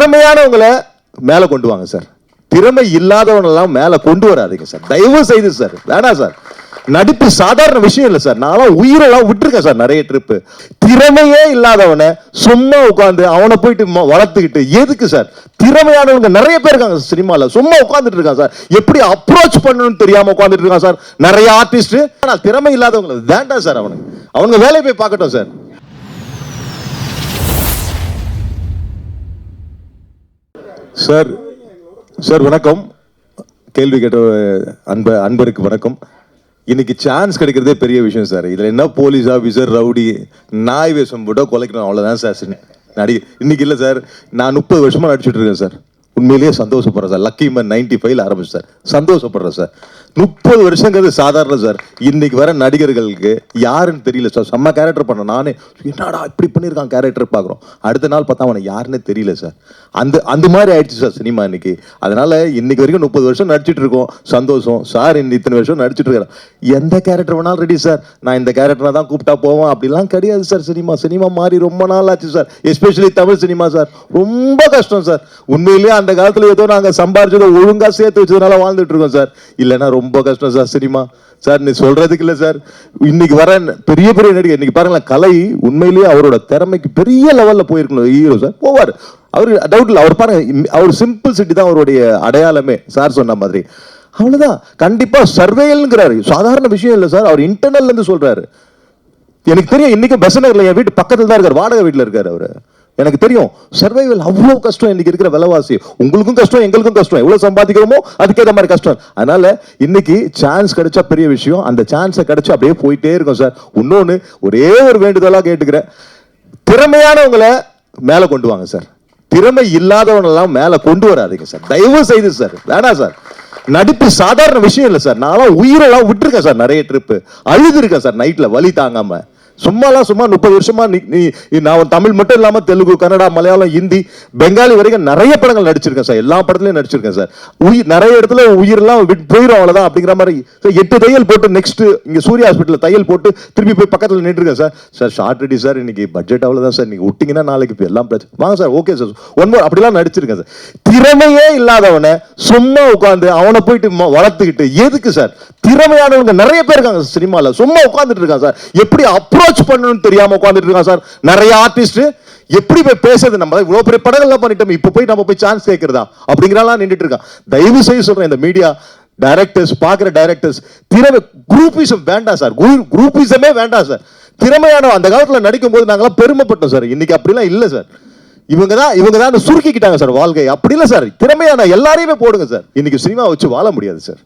திறமையானவங்களை மேல கொண்டு வாங்க சார். திறமை இல்லாதவனெல்லாம் மேல கொண்டு வராதீங்க சார். தயவு செய்து சார். வேணா சார். நடிப்பு சாதாரண விஷயம் இல்லை சார். நான்லாம் உயிரெல்லாம் விட்டுருக்கேன் சார் நிறைய ட்ரிப்பு திறமையே இல்லாதவனை சும்மா உட்காந்து அவனை போயிட்டு வளர்த்துக்கிட்டு எதுக்கு சார்? திறமையானவங்க நிறைய பேர் இருக்காங்க சினிமால. சும்மா உட்காந்துட்டு இருக்கான் சார். எப்படி அப்ரோச் பண்ணணும்னு தெரியாம உட்காந்துட்டு இருக்கான் சார். நிறைய ஆர்டிஸ்ட் ஆனால் திறமை இல்லாதவங்க வேண்டாம் சார் அவனுக்கு அவங்க வேலையை போய் பார்க்கட்டும் சார். சார் சார் வணக்கம். கேள்வி கேட்ட அன்ப அன்பருக்கு வணக்கம். இன்னைக்கு சான்ஸ் கிடைக்கிறதே பெரிய விஷயம் சார். இதில் என்ன போலீஸ் ஆஃபீஸர் ரவுடி நாய் வேஷம் போட்டால் கொலைக்கணும் அவ்வளோதான் சார். நடி இன்னைக்கு இல்லை சார். நான் முப்பது வருஷமாக நடிச்சுட்டு இருக்கேன் சார். உண்மையிலேயே சந்தோஷப்படுறேன் சார். லக்கி மேன் நைன்டி ஃபைவ்ல ஆரம்பிச்சு சார். சந்தோஷப்படுறேன் சார். முப்பது வருஷங்கிறது சாதாரண சார். இன்னைக்கு வர நடிகர்களுக்கு யாருன்னு தெரியல சார். செம்ம கேரக்டர் பண்ண நானே என்னடா இப்படி பண்ணியிருக்கான் கேரக்டர் பார்க்குறோம் அடுத்த நாள் பார்த்தா அவனை யாருன்னே தெரியல சார். அந்த அந்த மாதிரி ஆயிடுச்சு சார் சினிமா இன்னைக்கு. அதனால இன்னைக்கு வரைக்கும் முப்பது வருஷம் நடிச்சிட்டு இருக்கோம். சந்தோஷம். சார் இந்த இத்தனை வருஷம் நடிச்சிட்டு இருக்கிறேன் எந்த கேரக்டர் வேணாலும் ரெடி சார். நான் இந்த கேரக்டரை தான் கூப்பிட்டா போவேன் அப்படிலாம் கிடையாது சார் சினிமா. சினிமா மாறி ரொம்ப நாள் ஆச்சு sir. Especially Tamil cinema sir. ரொம்ப கஷ்டம் சார். உண்மையிலேயே அந்த காலத்துல ஏதோ நாங்க சம்பாரிச்சதை ஒழுங்கா சேர்த்து வச்சதுனால வாழ்ந்துட்டு இருக்கோம் சார். இல்லைன்னா ரொம்ப கஷ்டம் சார் சினிமா. சார் நீ சொல்றதுக்கு இல்லை சார். இன்னைக்கு வர பெரிய பெரிய நடிகர் இன்னைக்கு பாருங்களேன் கலை உண்மையிலேயே அவரோட திறமைக்கு பெரிய லெவல்ல போயிருக்கணும். ஹீரோ சார் போவார். அவர் டவுட் இல்லை அவர் பாருங்க அவர் சிம்பிள் சிட்டி தான் அவருடைய அடையாளமே சார் சொன்ன மாதிரி. அவ்வளவுதான். கண்டிப்பா சர்வேயல்ங்கிறாரு சாதாரண விஷயம் இல்லை சார். அவர் இன்டர்னல்ல இருந்து சொல்றாரு. எனக்கு தெரியும் இன்னைக்கும் பெசநகர்ல என் வீட்டு பக்கத்துல தான் இருக்கார். வாடகை வீட்டில் இருக்காரு அவர். எனக்கு தெரியும் சர்வைவல் அவ்வளோ கஷ்டம் இன்னைக்கு இருக்கிற விலைவாசி. உங்களுக்கும் கஷ்டம் எங்களுக்கும் கஷ்டம். எவ்வளோ சம்பாதிக்கிறோமோ அதுக்கேற்ற மாதிரி கஷ்டம். அதனால இன்னைக்கு சான்ஸ் கிடைச்சா பெரிய விஷயம். அந்த சான்ஸை கிடைச்சா அப்படியே போயிட்டே இருக்கும் சார் இன்னொன்று ஒரே ஒரு வேண்டுதலாக கேட்டுக்கிறேன். திறமையானவங்களை மேலே கொண்டு வாங்க சார் திறமை இல்லாதவனெல்லாம் மேலே கொண்டு வராதீங்க சார் தயவு செய்து சார் வேணாம் சார் நடிப்பு சாதாரண விஷயம் இல்லை சார் நான்லாம் உயிரெல்லாம் விட்டுருக்கேன் சார் நிறைய ட்ரிப்பு அழுதுருக்கேன் சார் நைட்டில் வலி தாங்காமல் சும்மாலாம் சும்மா முப்பது வருஷமா நான் தமிழ் மட்டும் இல்லாம தெலுங்கு கன்னடா மலையாளம் ஹிந்தி பெங்காலி வரைக்கும் நிறைய படங்கள் நடிச்சிருக்கேன் சார். எல்லா படத்துலயும் நடிச்சிருக்கேன் சார். உயிர் நிறைய இடத்துல உயிரெல்லாம் போயிடும் அவ்வளவுதான் அப்படிங்கிற மாதிரி. So, எட்டு தையல் போட்டு நெக்ஸ்ட் இங்க சூரிய ஹாஸ்பிட்டல் தையல் போட்டு திருப்பி போய் பக்கத்துல நின்றுருக்கேன் sir. Sir shot ready sir. இன்னைக்கு பட்ஜெட் அவ்வளவுதான் சார். நீங்க விட்டீங்கன்னா நாளைக்கு இப்போ எல்லாம் பிரச்சனை வாங்க sir okay sir. One more அப்படிலாம் நடிச்சிருக்கேன் சார். திறமையே இல்லாதவனை சும்மா உட்காந்து அவனை போயிட்டு வளர்த்துக்கிட்டு எதுக்கு சார்? திறமையானவங்க நிறைய பேர் இருக்காங்க சினிமாவில் சும்மா உட்காந்துட்டு இருக்காங்க சார். எப்படி அப்ரோச் பண்ணணும்னு தெரியாம உட்காந்துட்டு இருக்காங்க சார். நிறைய ஆர்டிஸ்ட் எப்படி போய் பேசுறது? நம்ம இவ்வளவு பெரிய படங்கள்லாம் பண்ணிட்டோம் இப்போ போய் நம்ம போய் சான்ஸ் கேட்கறதா அப்படிங்கிறலாம் நின்றுட்டு இருக்கான். தயவு செய்து சொல்றேன் இந்த மீடியா டைரக்டர்ஸ் பார்க்குற டைரக்டர்ஸ் திறமை குரூப்பிசம் வேண்டாம் சார். குரூப்பிசமே வேண்டாம் சார். திறமையான அந்த காலத்துல நடிக்கும் போது நாங்களாம் பெருமைப்பட்டோம் சார். இன்னைக்கு அப்படிலாம் இல்லை சார். இவங்க தான் இவங்க தான் சுருக்கிக்கிட்டாங்க சார் வாழ்க்கை. அப்படி இல்லை சார். திறமையான எல்லாரையுமே போடுங்க சார். இன்னைக்கு சினிமா வச்சு வாழ முடியாது சார்.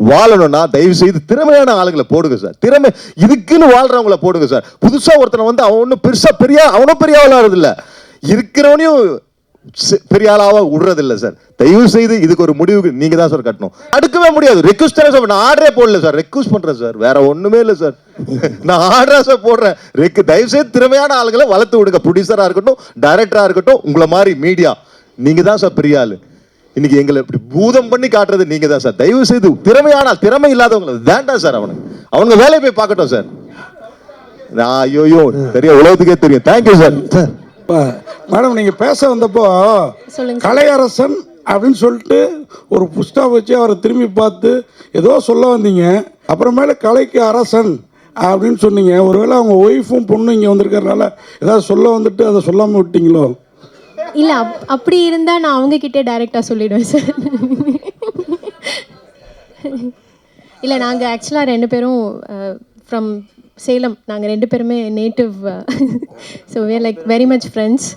வாழணும்னா தயவு செய்து திறமையான ஆளுங்களை போடுங்க சார். திறமை இதுக்குன்னு வாழ்றவங்கள போடுங்க சார். புதுசாக ஒருத்தனை வந்து அவன் ஒன்றும் பெருசாக பெரிய அவனும் பெரிய ஆளாகிறது இல்லை இருக்கிறவனையும் பெரிய ஆளாக விடுறதில்ல சார். தயவு செய்து இதுக்கு ஒரு முடிவுக்கு நீங்கள் தான் சார் கட்டணும். அடுக்கவே முடியாது. ரெக்வஸ்ட் தானே சார் நான் ஆர்டரே போடல சார். ரெக்வஸ்ட் பண்ணுறேன் சார். வேற ஒன்றுமே இல்லை சார். நான் ஆர்டரா சார் போடுறேன். ரெக்கு தயவு செய்து திறமையான ஆளுங்களை வளர்த்து விடுங்க. ப்ரொடியூசராக இருக்கட்டும் டைரக்டராக இருக்கட்டும் உங்களை மாதிரி மீடியா நீங்கள் தான் சார் பெரிய ஆளு. இன்னைக்கு எங்களை இப்படி பூதம் பண்ணி காட்டுறது நீங்க தான் சார். தயவு செய்து திறமையான திறமை இல்லாதவங்களை வேண்டாம் சார் அவனுக்கு அவனுங்க வேலையை போய் பார்க்கட்டும் சார். நான் ஐயோயோ தெரிய உலகத்துக்கே தெரியும். Thank you sir. மேடம் நீங்கள் பேச வந்தப்போ சொல்லுங்க. கலையரசன் அப்படின்னு சொல்லிட்டு ஒரு புஸ்தகம் வச்சு அவரை திரும்பி பார்த்து ஏதோ சொல்ல வந்தீங்க. அப்புறமேல கலைக்கு அரசன் அப்படின்னு சொன்னீங்க. ஒருவேளை அவங்க ஒய்ஃபும் பொண்ணும் இங்கே வந்திருக்கறனால ஏதாவது சொல்ல வந்துட்டு அதை சொல்லாமல் விட்டீங்களோ? இல்லை அப் அப்படி இருந்தால் நான் அவங்கக்கிட்டே டைரெக்டாக சொல்லிவிடுவேன் சார் இல்லை நாங்கள் ஆக்சுவலாக ரெண்டு பேரும் ஃப்ரம் சேலம். நாங்கள் ரெண்டு பேருமே native so we're like very much friends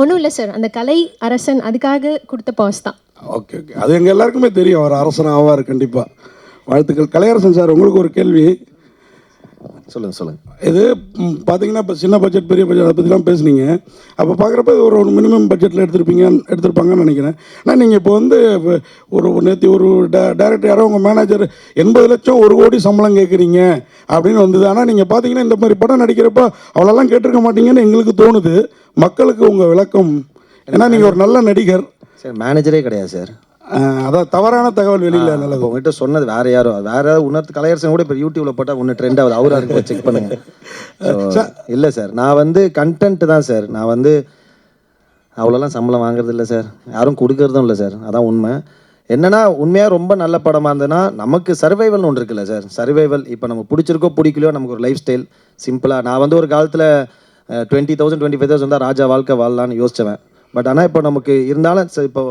ஒன்றும் இல்லை சார் அந்த கலை அரசன் அதுக்காக கொடுத்த பாஸ் தான். ஓகே ஓகே அது எங்கள் எல்லாருக்குமே தெரியும். அவர் அரசன் ஆவார் கண்டிப்பாக வாழ்த்துக்கள். கலையரசன் சார் உங்களுக்கு ஒரு கேள்வி. சொல்லுங்க சொல்லுங்க. இது பார்த்தீங்கன்னா இப்போ சின்ன பட்ஜெட் பெரிய பட்ஜெட் அதை பற்றிலாம் பேசுனீங்க. அப்போ பார்க்குறப்ப இது ஒரு மினிமம் பட்ஜெட்டில் எடுத்திருப்பீங்க எடுத்திருப்பாங்கன்னு நினைக்கிறேன். ஆனால் நீங்கள் இப்போ வந்து ஒரு நேற்று ஒரு டேரக்டர் யாரோ உங்கள் மேனேஜர் எண்பது லட்சம் ஒரு கோடி சம்பளம் கேட்குறீங்க அப்படின்னு வந்தது. ஆனால் நீங்கள் பார்த்தீங்கன்னா இந்த மாதிரி படம் நடிக்கிறப்ப அவ்வளோலாம் கேட்டிருக்க மாட்டீங்கன்னு எங்களுக்கு தோணுது. மக்களுக்கு உங்கள் விளக்கம். ஏன்னா நீங்கள் ஒரு நல்ல நடிகர். சார் மேனேஜரே கிடையாது சார். அதான் தவறான தகவல் வெளியில் நல்லது. உங்ககிட்ட சொன்னது வேற யாரோ வேற யாராவது உணர்த்து கலையரசன் கூட இப்போ யூடியூப்ல போட்டால் ஒன்று ட்ரெண்ட் ஆகுது. அவரா இருக்கு செக் பண்ணுங்க. இல்லை சார் நான் வந்து கண்டென்ட் தான் சார் நான் வந்து அவ்வளோலாம் சம்பளம் வாங்குறது இல்லை சார் யாரும் கொடுக்கறதும் இல்லை சார் அதான் உண்மை. என்னன்னா உண்மையாக ரொம்ப நல்ல படமாக இருந்ததுன்னா நமக்கு சர்வைவல்னு ஒன்று இருக்குல்ல சார் சர்வைவல் இப்போ நம்ம பிடிச்சிருக்கோ பிடிக்கலையோ நமக்கு ஒரு லைஃப் ஸ்டைல் சிம்பிளாக நான் வந்து ஒரு காலத்தில் twenty thousand twenty five thousand தான் ராஜா வாழ்க்கை வாழலான்னு யோசிச்சவன். பட் ஆனால் இப்போ நமக்கு இருந்தாலும் இப்போ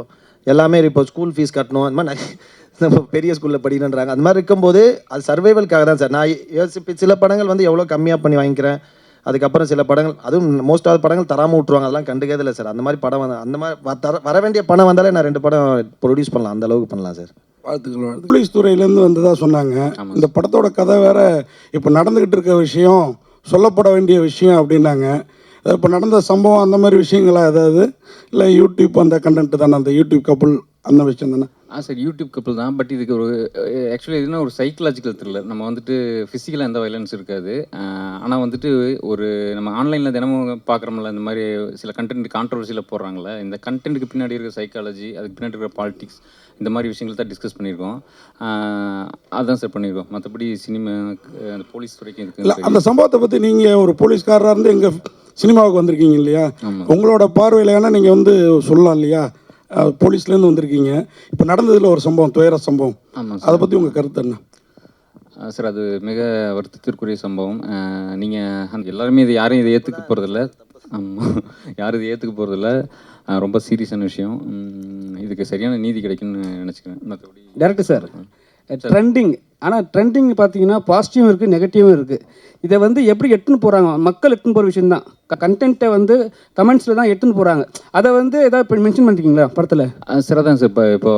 எல்லாமே இப்போ ஸ்கூல் ஃபீஸ் கட்டணும். அந்த மாதிரி நம்ம பெரிய ஸ்கூலில் படிக்கணுன்றாங்க அந்த மாதிரி இருக்கும்போது அது சர்வைவலுக்காக தான் சார். நான் யோசிப்பு சில படங்கள் வந்து எவ்வளோ கம்மியாக பண்ணி வாங்கிக்கிறேன். அதுக்கப்புறம் சில படங்கள் அதுவும் மோஸ்ட் ஆஃப் படங்கள் தராமல் விட்ருவாங்க அதெல்லாம் கண்டுக்கவே இல்லை சார். அந்த மாதிரி படம் வந்து அந்த மாதிரி தர வர வேண்டிய பணம் வந்தாலே நான் ரெண்டு படம் ப்ரொடியூஸ் பண்ணலாம். அந்த அளவுக்கு பண்ணலாம் சார். வாழ்த்துக்கள் வாழ்த்து போலீஸ் துறையிலேருந்து வந்ததா சொன்னாங்க. இந்த படத்தோட கதை வேற இப்போ நடந்துக்கிட்டு இருக்க விஷயம் சொல்லப்பட வேண்டிய விஷயம் அப்படின்னாங்க. இப்போ நடந்த சம்பவம் அந்த மாதிரி விஷயங்களா ஏதாவது? இல்லை யூடியூப் அந்த கண்டென்ட் தானே அந்த யூடியூப் கப்புள் அந்த விஷயம் தானே? ஆ சார் யூடியூப் கப்பல் தான். பட் இதுக்கு ஒரு ஆக்சுவலி இதுனா ஒரு சைக்கலாஜிக்கல் த்ரில்லர் நம்ம வந்துட்டு ஃபிசிக்கலாக எந்த வயலன்ஸ் இருக்காது. ஆனால் வந்துட்டு ஒரு நம்ம ஆன்லைனில் தினமும் பார்க்குறோம்ல இந்த மாதிரி சில கண்டென்ட் கான்ட்ரவர்சியில் போடுறாங்களே இந்த கண்டென்ட்டுக்கு பின்னாடி இருக்கிற சைக்காலஜி அதுக்கு பின்னாடி இருக்கிற பாலிடிக்ஸ் இந்த மாதிரி விஷயங்கள் தான் டிஸ்கஸ் பண்ணியிருக்கோம். அதான் சார் பண்ணியிருக்கோம். மற்றபடி சினிமா அந்த போலீஸ் துறைக்கும் இல்லை அந்த சம்பவத்தை பற்றி நீங்கள் ஒரு போலீஸ்காரராக இருந்து எங்கள் சினிமாவுக்கு வந்திருக்கீங்க இல்லையா? உங்களோட பார்வையில் ஏன்னா நீங்கள் வந்து சொல்லலாம் இல்லையா? போலீஸ்லேருந்து வந்திருக்கீங்க. இப்போ நடந்ததில் ஒரு சம்பவம் துயர சம்பவம். ஆமாம் அதை பற்றி உங்கள் கருத்து என்ன? சார் அது மிக வருத்தத்திற்குரிய சம்பவம். நீங்கள் எல்லாருமே இது யாரும் இதை ஏற்றுக்க போகிறதில்ல ஆமாம் யாரும் இதை ஏற்றுக்க போகிறதில்ல ரொம்ப சீரியஸான விஷயம். இதுக்கு சரியான நீதி கிடைக்கும்னு நினச்சிக்கிறேன். மற்றபடி டேரக்டர் சார் ட்ரெண்டிங் ஆனால் ட்ரெண்டிங் பார்த்தீங்கன்னா பாசிட்டிவும் இருக்குது நெகட்டிவும் இருக்குது இதை வந்து எப்படி எட்டுன்னு போகிறாங்க மக்கள் எட்டுன்னு போகிற விஷயம் தான் கண்டென்ட்டை வந்து கமெண்ட்ஸில் தான் எடுத்துன்னு போகிறாங்க அதை வந்து ஏதாவது மென்ஷன் பண்ணிருக்கீங்களா படத்தில்? சார் சார் இப்போ இப்போ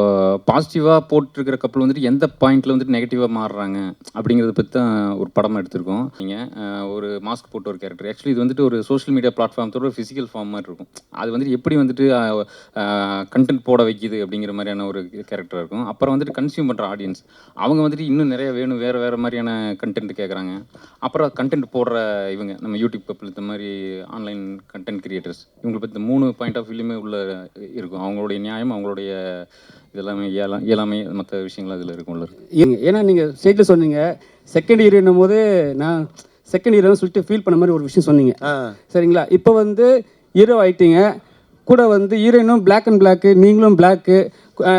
பாசிட்டிவாக போட்டிருக்கிற கப்பல் வந்துட்டு எந்த பாயிண்ட்டில் வந்துட்டு நெகட்டிவாக மாறுறாங்க அப்படிங்கிறத பற்றி தான் ஒரு படமாக எடுத்திருக்கோம். நீங்கள் ஒரு மாஸ்க் போட்ட ஒரு கேரக்டர் ஆக்சுவலி இது வந்துட்டு ஒரு சோஷியல் மீடியா பிளாட்ஃபார்மத்தோட ஃபிசிக்கல் ஃபார்ம் மாதிரி இருக்கும். அது வந்துட்டு எப்படி வந்துட்டு கண்டென்ட் போட வைக்கிது அப்படிங்கிற மாதிரியான ஒரு கேரக்டர் இருக்கும். அப்புறம் வந்துட்டு கன்சியூம் பண்ணுற ஆடியன்ஸ் அவங்க வந்துட்டு இன்னும் நிறைய வேணும் வேறு வேறு மாதிரியான கண்டென்ட் கேட்குறாங்க அப்புறம் கண்டென்ட் போடுற இவங்க நம்ம யூடியூப் கப்பல் இந்த மாதிரி ஆன்லைன் கண்டென்ட் கிரியேட்டர்ஸ் இவங்களை பற்றி மூணு பாயிண்ட் ஆஃப் வியூலையுமே உள்ள இருக்கும். அவங்களுடைய நியாயம் அவங்களுடைய இதெல்லாமே இயலா இயலாமை மற்ற விஷயங்கள் அதில் இருக்கும்ல ஏங்க- ஏன்னா நீங்கள் ஸ்டேஜில் சொன்னீங்க செகண்ட் ஹீரோன்னும் போது நான் செகண்ட் ஹீரோன்னு சொல்லிட்டு ஃபீல் பண்ண மாதிரி ஒரு விஷயம் சொன்னீங்க. சரிங்களா? இப்போ வந்து ஹீரோ ஆயிட்டீங்க. கூட வந்து ஹீரோயினும் Black அண்ட் பிளாக்கு நீங்களும் பிளாக்கு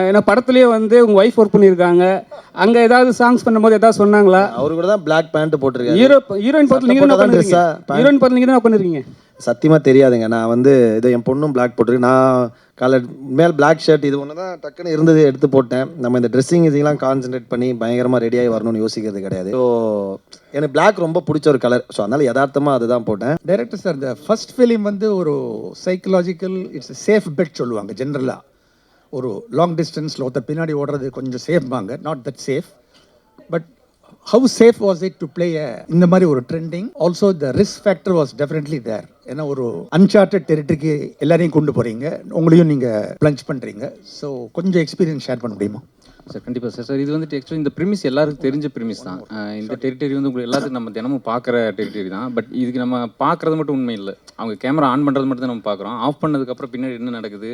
ஏன்னா படத்துலேயே வந்து உங்கள் ஒய்ஃப் ஒர்க் பண்ணியிருக்காங்க. அங்கே ஏதாவது சாங்ஸ் பண்ணும்போது ஏதாவது சொன்னாங்களா? அவரு கூட தான் பிளாக் பேண்ட் போட்டிருக்காரு. ஹீரோ ஹீரோயின் படத்தில் நீங்கள் தான்? ஹீரோயின் படத்தில் நீங்கள் என்ன பண்ணிருக்கீங்க சத்தியமாக தெரியாதுங்க. நான் வந்து இது என் பொண்ணும் பிளாக் போட்டிருக்கு. நான் கலர் மேல் பிளாக் ஷர்ட் இது ஒன்று தான் டக்குன்னு இருந்தது எடுத்து போட்டேன். நம்ம இந்த ட்ரெஸ்ஸிங் இதெல்லாம் கான்சென்ட்ரேட் பண்ணி பயங்கரமாக ரெடியாகி வரணும்னு யோசிக்கிறது கிடையாது. ஸோ எனக்கு பிளாக் ரொம்ப பிடிச்ச ஒரு கலர் ஸோ அதனால் யதார்த்தமாக அதுதான் போட்டேன். டைரக்டர் சார் இந்த ஃபர்ஸ்ட் ஃபிலிம் வந்து ஒரு சைக்கலாஜிக்கல் இட்ஸ் சேஃப் பெட் சொல்லுவாங்க ஜென்ரலாக ஒரு லாங் டிஸ்டன்ஸில் ஒருத்தர் பின்னாடி ஓடுறது கொஞ்சம் சேஃப்பாங்க not that safe but how safe was it to play இந்த மாதிரி ஒரு trending also the risk factor was definitely there ஏன்னா ஒரு அன்சார்டட் டெரிட்டரிக்கு எல்லாரையும் கொண்டு போகிறீங்க உங்களையும் நீங்கள் ப்ளஞ்ச் பண்ணுறீங்க ஸோ கொஞ்சம் எக்ஸ்பீரியன்ஸ் ஷேர் பண்ண முடியுமா? சார் கண்டிப்பாக சார் சார் இது வந்துட்டு ஆக்சுவலி இந்த ப்ரிமிஸ் எல்லாருக்கும் தெரிஞ்ச ப்ரிமிஸ் தான். இந்த டெரிட்டரி வந்து உங்களுக்கு எல்லாத்துக்கும் நம்ம தினமும் பார்க்குற டெரிட்டரி தான். பட் இதுக்கு நம்ம பார்க்குறது மட்டும் உண்மை இல்லை. அவங்க கேமரா ஆன் பண்ணுறது மட்டும் தான் நம்ம பார்க்குறோம். ஆஃப் பண்ணதுக்கப்புறம் பின்னாடி என்ன நடக்குது?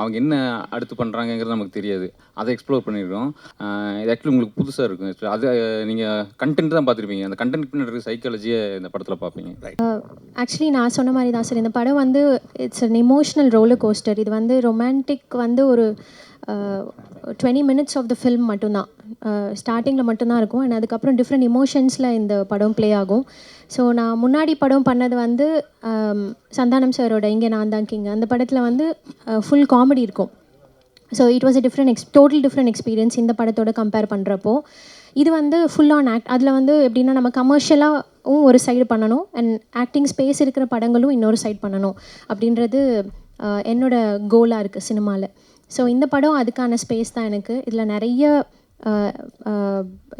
அவங்க என்ன அடுத்து பண்ணுறாங்கங்கிறது நமக்கு தெரியாது. அதை எக்ஸ்ப்ளோர் பண்ணியிருக்கோம் அஹ் இது ஆக்சுவலி உங்களுக்கு புதுசாக இருக்கும். அது நீங்கள் கண்டென்ட் தான் பார்த்துருப்பீங்க. அந்த கண்டென்ட் பின்னாடி இருக்க சைக்காலஜியை இந்த படத்தில் பார்ப்பீங்க. ஆக்சுவலி நான் சொன்ன மாதிரி தான் சார் இந்த படம் வந்து it's an emotional roller coaster இது வந்து ரொமான்டிக் வந்து ஒரு twenty minutes of the film மட்டும்தான். ஸ்டார்டிங்கில் மட்டும்தான் இருக்கும். அண்ட் அதுக்கப்புறம் டிஃப்ரெண்ட் இமோஷன்ஸில் இந்த படம் ப்ளே ஆகும். ஸோ நான் முன்னாடி படம் பண்ணது வந்து சந்தானம் சாரோட இங்கே நான் தான் கிங் அந்த படத்தில் வந்து ஃபுல் காமெடி இருக்கும். So it was a different ex total different experience இந்த படத்தோட கம்பேர் பண்ணுறப்போ இது வந்து ஃபுல் ஆன் ஆக்ட் அதில் வந்து எப்படின்னா நம்ம கமர்ஷியலாகவும் ஒரு சைடு பண்ணணும். அண்ட் ஆக்டிங் ஸ்பேஸ் இருக்கிற படங்களும் இன்னொரு சைடு பண்ணணும். அப்படின்றது என்னோடய என்னோட கோலாக இருக்குது சினிமாவில் ஸோ இந்த படம் அதுக்கான ஸ்பேஸ் தான் எனக்கு. இதில் நிறைய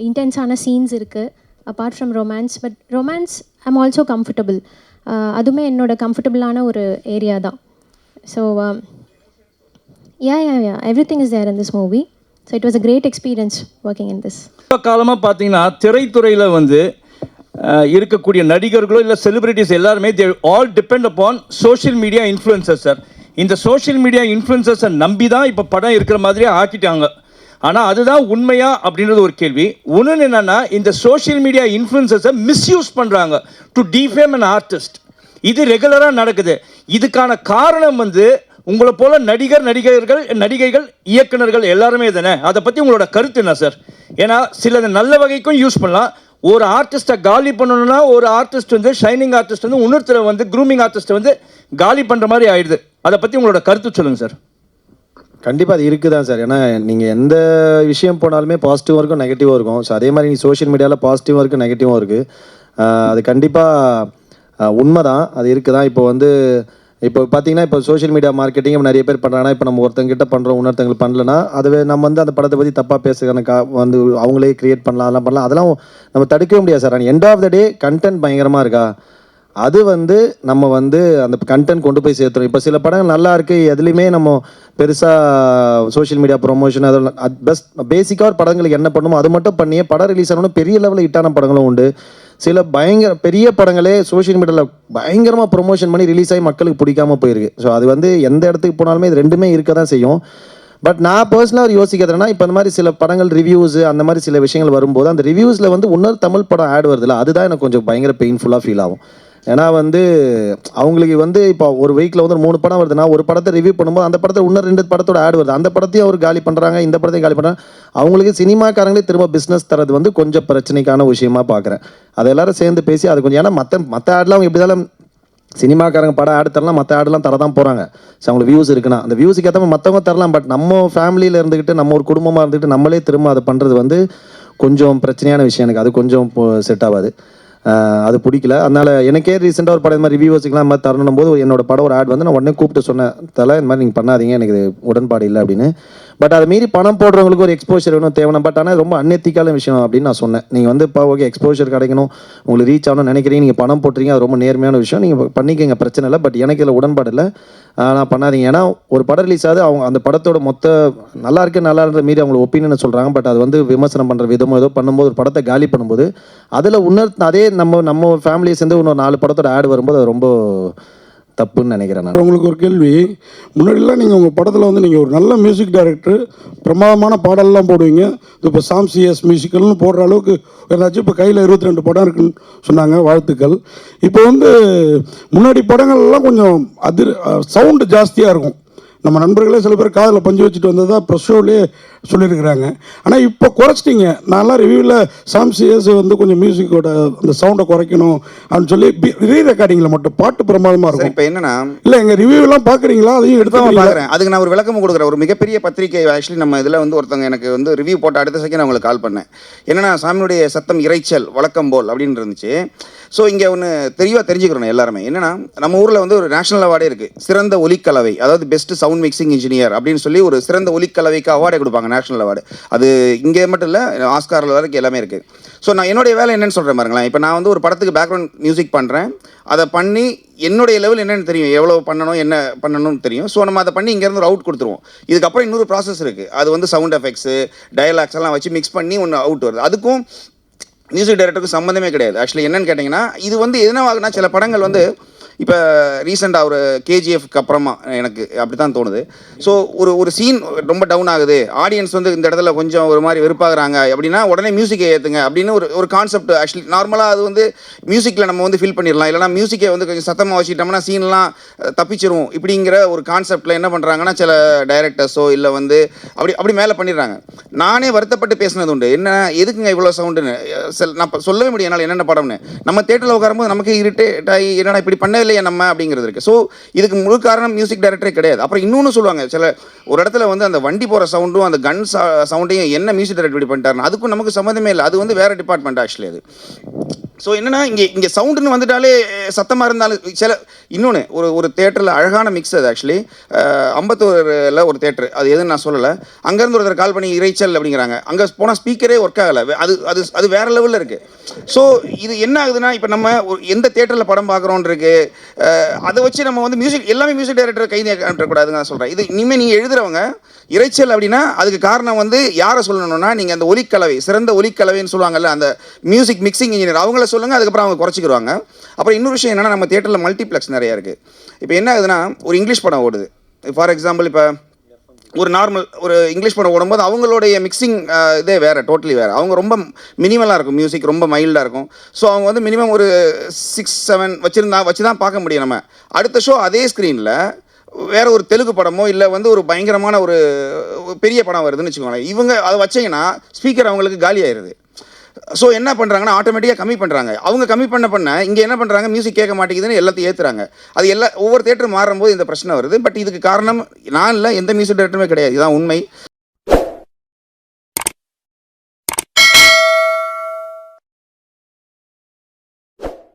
இன்டென்ஸான சீன்ஸ் இருக்குது apart from romance but romance I'm also comfortable அதுவுமே என்னோட கம்ஃபர்டபுளான ஒரு ஏரியா தான். So yeah yeah yeah everything is there in this movie so it was a great experience working in this இப்போ காலமாக பார்த்தீங்கன்னா திரைத்துறையில் வந்து இருக்கக்கூடிய நடிகர்களோ இல்லை செலிபிரிட்டிஸ் எல்லாருமே they all depend upon social media influencer sir இந்த சோஷியல் மீடியா இன்ஃப்ளூயன்சர்ஸை நம்பி தான் இப்போ படம் இருக்கிற மாதிரியே ஆக்கிட்டாங்க. ஆனால் அதுதான் உண்மையா அப்படின்றது ஒரு கேள்வி. ஒன்று என்னென்னா இந்த சோஷியல் மீடியா இன்ஃப்ளூயன்சஸை மிஸ்யூஸ் பண்ணுறாங்க டு டிஃபேம் அன் ஆர்டிஸ்ட் இது ரெகுலராக நடக்குது. இதுக்கான காரணம் வந்து உங்களை போல நடிகர் நடிகர்கள் நடிகைகள் இயக்குனர்கள் எல்லாருமே தானே? அதை பற்றி உங்களோட கருத்து என்ன சார் ஏன்னா சிலது நல்ல வகைக்கும் யூஸ் பண்ணலாம். ஒரு ஆர்டிஸ்ட்டை காலி பண்ணணும்னா ஒரு ஆர்டிஸ்ட் வந்து ஷைனிங் ஆர்டிஸ்ட் வந்து இன்னொருத்தரை வந்து க்ரூமிங் ஆர்டிஸ்ட்டை வந்து காலி பண்ணுற மாதிரி ஆயிடுது. அதை பற்றி உங்களோட கருத்து சொல்லுங்கள் சார் கண்டிப்பாக அது இருக்குது தான் சார் ஏன்னா நீங்கள் எந்த விஷயம் போனாலுமே பாசிட்டிவாக இருக்கும் நெகட்டிவாக இருக்கும். ஸோ அதே மாதிரி நீங்கள் சோஷியல் மீடியாவில் பாசிட்டிவாக இருக்குது நெகட்டிவாக இருக்குது அது கண்டிப்பாக உண்மை தான் அது இருக்குது தான் இப்போ வந்து இப்போ பார்த்தீங்கன்னா இப்போ சோஷியல் மீடியா மார்க்கெட்டிங் நிறைய பேர் பண்ணுறாங்கன்னா இப்போ நம்ம ஒருத்தங்கிட்ட பண்ணுறோம் இன்னொருத்தங்களுக்கு பண்ணலன்னா அதுவே நம்ம வந்து அந்த படத்தை பற்றி தப்பாக பேசுகிறன கா வந்து அவங்களே கிரியேட் பண்ணலாம் அதெல்லாம் பண்ணலாம். அதெல்லாம் நம்ம தடுக்கவே முடியாது sir end of the day content பயங்கரமாக இருக்கா? அது வந்து நம்ம வந்து அந்த கண்டென்ட் கொண்டு போய் சேர்த்துறோம். இப்போ சில படங்கள் நல்லா இருக்குது எதுலேயுமே நம்ம பெருசாக சோஷியல் மீடியா ப்ரொமோஷன் அதெல்லாம் பெஸ்ட் பேசிக்காக ஒரு படங்களுக்கு என்ன பண்ணுமோ அது மட்டும் பண்ணியே படம் ரிலீஸ் ஆனோன்னு பெரிய லெவலில் ஹிட்டான படங்களும் உண்டு. சில பயங்கர பெரிய படங்களே சோஷியல் மீடியாவில் பயங்கரமாக ப்ரொமோஷன் பண்ணி ரிலீஸ் ஆகி மக்களுக்கு பிடிக்காம போயிருக்கு. ஸோ அது வந்து எந்த இடத்துக்கு போனாலுமே இது ரெண்டுமே இருக்க தான் செய்யும். பட் நான் பர்சனலாக யோசிக்கிறேன்னா இப்போ இந்த மாதிரி சில படங்கள் ரிவ்யூஸ் அந்த மாதிரி சில விஷயங்கள் வரும்போது அந்த ரிவ்யூஸில் வந்து இன்னொரு தமிழ் படம் ஆட் வருதுல்ல அதுதான் எனக்கு கொஞ்சம் பயங்கர பெயின்ஃபுல்லாக ஃபீல் ஆகும். ஏன்னா வந்து அவங்களுக்கு வந்து இப்போ ஒரு வீக்கில் வந்து மூணு படம் வருதுன்னா ஒரு படத்தை ரிவ்யூ பண்ணும்போது அந்த படத்தை இன்னும் ரெண்டு படத்தோட ஆட் வருது. அந்த படத்தையும் அவர் காலி பண்ணுறாங்க இந்த படத்தையும் காலி பண்ணுறாங்க அவங்களுக்கு சினிமாக்காரங்களே திரும்ப பிஸ்னஸ் தரது வந்து கொஞ்சம் பிரச்சனைக்கான விஷயமா பார்க்குறேன் அதை எல்லாரும் சேர்ந்து பேசி அது கொஞ்சம் ஏன்னா மற்ற மற்ற ஆட்லாம் அவங்க எப்படி சினிமாக்காரங்க படம் ஆடு தரலாம் மற்ற ஆடுலாம் தரதான் போகிறாங்க ஸோ அவங்களுக்கு வியூஸ் இருக்குன்னா அந்த வியூஸுக்கு ஏற்ற மாதிரி மற்றவங்க தரலாம் பட் நம்ம ஃபேமிலியில் இருந்துக்கிட்டு நம்ம ஒரு குடும்பமாக இருந்துக்கிட்டு நம்மளே திரும்ப அதை பண்ணுறது வந்து கொஞ்சம் பிரச்சனையான விஷயம் எனக்கு. அது கொஞ்சம் செட் ஆகாது. அது பிடிக்கல. அதனால் எனக்கே ரீசெண்டாக ஒரு படம் இந்த மாதிரி ரிவ்யூவர்ஸுக்குலாம் இந்த மாதிரி தரணும் போது என்னோட படம் ஒரு ஆட் வந்து நான் உடனே கூப்பிட்டு சொன்னேன். தலை இந்த மாதிரி நீங்கள் பண்ணாதீங்க எனக்கு உடன்பாடு இல்லை அப்படின்னு. பட் அதை மீறி பணம் போடுறவங்களுக்கு ஒரு எக்ஸ்போஷர் வேணும் தேவை பட் ஆனால் ரொம்ப அன்னெத்திக்கான விஷயம் அப்படின்னு நான் சொன்னேன். நீங்கள் வந்து இப்போ ஓகே எக்ஸ்போஷர் கிடைக்கணும். உங்களுக்கு ரீச் ஆகணும்னு நினைக்கிறீங்க. நீங்கள் பணம் போட்டுறீங்க அது ரொம்ப நேர்மையான விஷயம். நீங்கள் பண்ணிக்கங்க பிரச்சனை இல்லை. பட் எனக்கு இதில் உடன்பாடு இல்லை. நான் பண்ணாதீங்க. ஏன்னா ஒரு படம் ரிலீஸ் ஆகுது. அவங்க அந்த படத்தோட மொத்த நல்லா இருக்கு நல்லா இருந்த மீறி அவங்க ஒப்பீனியன் சொல்கிறாங்க பட் அது வந்து விமர்சனம் பண்ணுற விதமோ ஏதோ பண்ணும்போது ஒரு படத்தை காலி பண்ணும்போது அதில் இன்னொரு அதே நம்ம நம்ம ஃபேமிலியை சேர்ந்து இன்னொரு நாலு படத்தோட ஆட் வரும்போது அது ரொம்ப தப்புன்னு நினைக்கிறேன் நான். உங்களுக்கு ஒரு கேள்வி. முன்னாடிலாம் நீங்கள் உங்கள் படத்தில் வந்து நீங்கள் ஒரு நல்ல மியூசிக் டைரக்டர் பிரமாதமான பாடல்லாம் போடுவீங்க. இப்போ சாம் சிஎஸ் மியூசிக்கல்னு போடுற அளவுக்கு ஏதாச்சும் இப்போ கையில் இருபத்தி ரெண்டு படம் இருக்குன்னு சொன்னாங்க வாழ்த்துக்கள். இப்போ வந்து முன்னாடி படங்கள்லாம் கொஞ்சம் அதிர் சவுண்டு ஜாஸ்தியாக இருக்கும். நம்ம நண்பர்களே சில பேர் காதில் பஞ்சு வச்சுட்டு வந்ததா ப்ரெஸ் ஷோலேயே சொல்லியிருக்கிறாங்க. ஆனால் இப்போ குறைச்சிட்டிங்க. நான்லாம் ரிவ்யூவில் சாம் சிஎஸ் வந்து கொஞ்சம் மியூசிக்கோட அந்த சவுண்டை குறைக்கணும் அப்படின்னு சொல்லி ரீ ரெக்கார்டிங்கில் மட்டும் பாட்டு பிரமாதமாக இருக்கும். இப்போ என்னன்னா இல்லை எங்கள் ரிவ்யூலாம் பார்க்குறீங்களா அதையும் எடுத்து பார்க்குறேன் அதுக்கு நான் ஒரு விளக்கம் கொடுக்குறேன். ஒரு மிகப்பெரிய பத்திரிகை ஆக்சுவலி நம்ம இதில் வந்து ஒருத்தவங்க எனக்கு வந்து ரிவ்யூ போட்ட அடுத்த செகண்ட் அவங்களுக்கு கால் பண்ணேன். என்னன்னா சாமியுடைய சத்தம் இறைச்சல் வழக்கம் போல் அப்படின்னு இருந்துச்சு. ஸோ இங்கே ஒன்று தெளிவாக தெரிஞ்சுக்கிறோம் எல்லாருமே. என்னென்னா நம்ம ஊரில் வந்து ஒரு நேஷனல் அவார்டே இருக்குது சிறந்த ஒலிக்கலவை. அதாவது பெஸ்ட் சவுண்ட் மிக்சிங் இன்ஜினியர் அப்படின்னு சொல்லி ஒரு சிறந்த ஒலிக்கலவைக்கு அவார்டே கொடுப்பாங்க நேஷனல் அவார்டு அது இங்கே மட்டும் இல்லை ஆஸ்காரில் வரைக்கும் எல்லாமே இருக்குது ஸோ நான் என்னுடைய வேலை என்னென்னு சொல்கிறேன் பாருங்களேன். இப்போ நான் வந்து ஒரு படத்துக்கு பேக்ரவுண்ட் மியூசிக் பண்ணுறேன் அதை பண்ணி என்னுடைய லெவல் என்னென்னு தெரியும். எவ்வளோ பண்ணணும் என்ன பண்ணணும்னு தெரியும். ஸோ நம்ம அதை பண்ணி இங்கேருந்து ஒரு அவுட் கொடுத்துருவோம். இதுக்கப்புறம் இன்னொரு ப்ராசஸ் இருக்குது அது வந்து சவுண்ட் எஃபெக்ட்ஸு டயலாக்ஸ் எல்லாம் வச்சு மிக்ஸ் பண்ணி ஒன்று அவுட் வருது. அதுக்கும் மியூசிக் டைரக்டருக்கு சம்மந்தமே கிடையாது. ஆக்சுவலி என்னன்னு கேட்டிங்கன்னா இது வந்து எதனாகுனா சில படங்கள் வந்து இப்போ ரீசெண்டாக ஒரு கேஜிஎஃப்க்கு அப்புறமா எனக்கு அப்படி தான் தோணுது. ஸோ ஒரு ஒரு சீன் ரொம்ப டவுன் ஆகுது. ஆடியன்ஸ் வந்து இந்த இடத்துல கொஞ்சம் ஒரு மாதிரி வெறுப்பாகிறாங்க. அப்படின்னா உடனே மியூசிக்கை ஏற்றுங்க அப்படின்னு ஒரு ஒரு கான்செப்ட் ஆக்சுவலி நார்மலாக அது வந்து மியூசிக்கில் நம்ம வந்து ஃபில் பண்ணிடலாம். இல்லைனா மியூசிக்கை வந்து கொஞ்சம் சத்தமாக வச்சுட்டோம்னா சீன்லாம் தப்பிச்சிரும். இப்படிங்கிற ஒரு கான்செப்டில் என்ன பண்ணுறாங்கன்னா சில டைரக்டர்ஸோ இல்லை வந்து அப்படி அப்படி மேலே பண்ணிடுறாங்க. நானே வருத்தப்பட்டு பேசினது உண்டு. என்ன எதுக்குங்க இவ்வளோ சவுண்டுன்னு நான் சொல்லவே முடியும் என்னால் என்னென்ன படம்னு. நம்ம தேட்டரில் உட்காரும்போது நமக்கு இரிட்டேட் என்னடா இப்படி பண்ணவே இல்லையா நம்ம அப்படிங்கிறது இருக்குது ஸோ இதுக்கு முழு காரணம் மியூசிக் டைரக்டரே கிடையாது. அப்புறம் இன்னொன்று சொல்லுவாங்க சில ஒரு இடத்துல வந்து அந்த வண்டி போகிற சவுண்டும் அந்த கன் சவுண்டையும் என்ன மியூசிக் டைரக்டர் இப்படி பண்ணிட்டாருன்னு அதுக்கும் நமக்கு சம்மந்தமே இல்லை. அது வந்து வேறு டிபார்ட்மெண்ட் ஆக்சுவலி அது. ஸோ என்னென்னா இங்கே இங்கே சவுண்டுன்னு வந்துட்டாலே சத்தமாக இருந்தாலும் சில இன்னொன்று ஒரு ஒரு தேட்டரில் அழகான மிக்ஸ் அது ஆக்சுவலி அம்பத்தூரில் ஒரு தேட்டர் அது எதுன்னு நான் சொல்லலை. அங்கேருந்து ஒருத்தர் கால் பண்ணி இறைச்சல் அப்படிங்கிறாங்க. அங்கே போனால் ஸ்பீக்கரே ஒர்க் ஆகலை. அது அது அது வேறு லெவலில் இருக்குது ஸோ இது என்ன ஆகுதுன்னா இப்போ நம்ம ஒரு எந்த தேட்டரில் படம் பார்க்குறோன் இருக்கு அதை வச்சு நம்ம வந்து மியூசிக் எல்லாமே மியூசிக் டைரக்டர் கை அனுப்பக்கூடாதுன்னு நான் சொல்கிறேன் இது இனிமேல் நீங்கள் எழுதுறவங்க இறைச்சல் அப்படின்னா அதுக்கு காரணம் வந்து யாரை சொல்லணும்னா நீங்கள் அந்த ஒலிக்கலவை சிறந்த ஒலிக்கலவைன்னு சொல்லுவாங்கல்ல அந்த மியூசிக் மிக்சிங் இன்ஜினியர் அவங்கள சொல்லுங்கள் அதுக்கப்புறம் அவங்க குறைச்சிக்கிடுவாங்க அப்புறம் இன்னொரு விஷயம் என்னன்னா நம்ம தேட்டரில் மல்டிப்ளெக்ஸ் நிறையா இருக்குது இப்போ என்ன ஆகுதுன்னா ஒரு இங்கிலீஷ் படம் ஓடுது. ஃபார் எக்ஸாம்பிள் இப்போ ஒரு நார்மல் ஒரு இங்கிலீஷ் படம் ஓடும்போது அவங்களுடைய மிக்சிங் இதே வேறு டோட்டலி வேறு. அவங்க ரொம்ப மினிமலாக இருக்கும் மியூசிக் ரொம்ப மைல்டாக இருக்கும். ஸோ அவங்க வந்து மினிமம் ஒரு சிக்ஸ் செவன் வச்சுருந்தா வச்சு தான் பார்க்க முடியும் நம்ம. அடுத்த ஷோ அதே ஸ்க்ரீனில் வேற ஒரு தெலுங்கு படமோ இல்லை வந்து ஒரு பயங்கரமான ஒரு பெரிய படம் வருதுன்னு வச்சுக்கோங்களேன். இவங்க அதை வச்சிங்கன்னா ஸ்பீக்கர் அவங்களுக்கு காலி ஆயிடுது ஸோ என்ன பண்ணுறாங்கன்னா ஆட்டோமேட்டிக்காக கம்மி பண்ணுறாங்க அவங்க கம்மி பண்ண பண்ண இங்கே என்ன பண்ணுறாங்க மியூசிக் கேட்க மாட்டேங்குதுன்னு எல்லாத்தையும் ஏற்றுறாங்க அது எல்லா ஒவ்வொரு தேட்டர் மாறும்போது இந்த பிரச்சனை வருது. பட் இதுக்கு காரணம் நான் இல்லை எந்த மியூசிக் டேரக்டருமே கிடையாது. இதுதான் உண்மை.